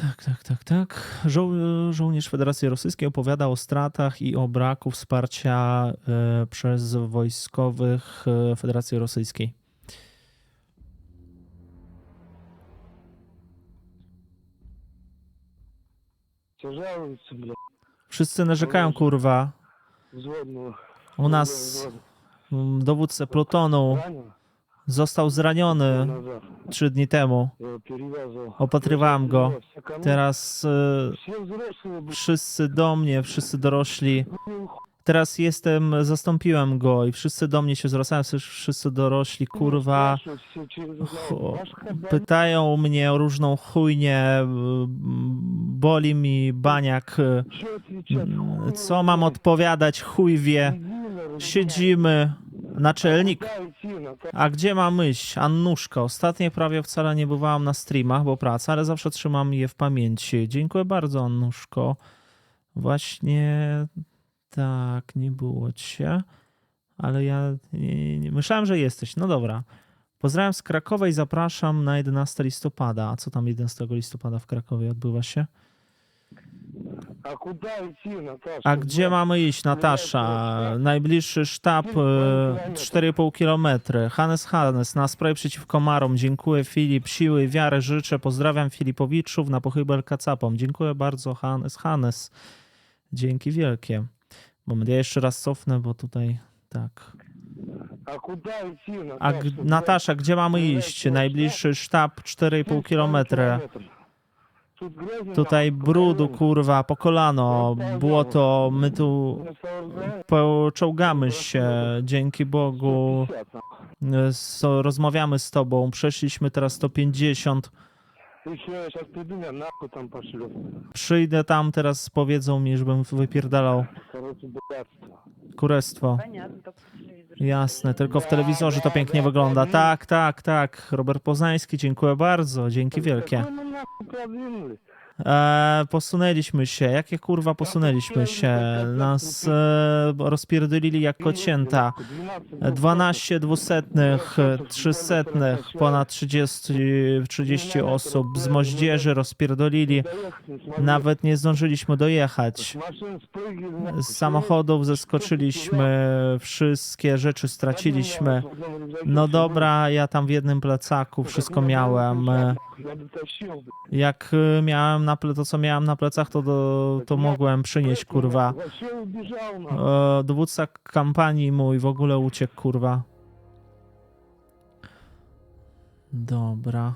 Tak, tak, tak, tak. Żo żołnierz Federacji Rosyjskiej opowiada o stratach i o braku wsparcia e, przez wojskowych e, Federacji Rosyjskiej. Wszyscy narzekają, kurwa. U nas dowódcę plutonu Został zraniony trzy dni temu. Opatrywałam go. Teraz y, wszyscy do mnie, wszyscy dorośli. Teraz jestem, zastąpiłem go i wszyscy do mnie się zwracają, wszyscy dorośli, kurwa, pytają mnie o różną chujnię, boli mi baniak, co mam odpowiadać, chuj wie, siedzimy, Naczelnik. A gdzie mam iść? Annuszko, ostatnio prawie wcale nie bywałam na streamach, bo praca, ale zawsze trzymam je w pamięci. Dziękuję bardzo, Annuszko. Właśnie tak, nie było cię, ale ja nie, nie, myślałem, że jesteś. No dobra. Pozdrawiam z Krakowa i zapraszam na 11 listopada. A co tam 11 listopada w Krakowie odbywa się? А куда идти, Наташа? A gdzie mamy iść, Natasza? Najbliższy sztab e, 4,5 km. Hannes Hannes, na spray przeciw komarom. Dziękuję Filip, siły i wiary życzę. Pozdrawiam Filipowiczów na pochybel kacapom. Dziękuję bardzo Hannes Hannes. Dzięki wielkie. Moment, ja jeszcze raz cofnę, bo tutaj tak. А куда идти, A Наташа? g- Natasza, gdzie mamy iść? Najbliższy sztab 4,5 km. Tutaj brudu, kurwa, po kolano, błoto, my tu poczołgamy się, dzięki Bogu, so, rozmawiamy z tobą, przeszliśmy teraz 150. Przyjdę tam, teraz powiedzą mi, żebym wypierdalał. Królestwo. Jasne, tylko w telewizorze to pięknie wygląda. Tak, tak, tak. Robert Poznański, dziękuję bardzo, dzięki wielkie. E, posunęliśmy się. Jakie kurwa posunęliśmy się? Nas e, rozpierdolili jak kocięta. 12 dwusetnych, trzysetnych, ponad 30, 30 osób z moździerzy rozpierdolili. Nawet nie zdążyliśmy dojechać. Z samochodów zeskoczyliśmy, wszystkie rzeczy straciliśmy. No dobra, ja tam w jednym plecaku wszystko miałem. Jak e, miałem na ple- to, co miałem na plecach, to, do, to mogłem przynieść, kurwa. E, dowódca kampanii mój w ogóle uciekł, kurwa. Dobra.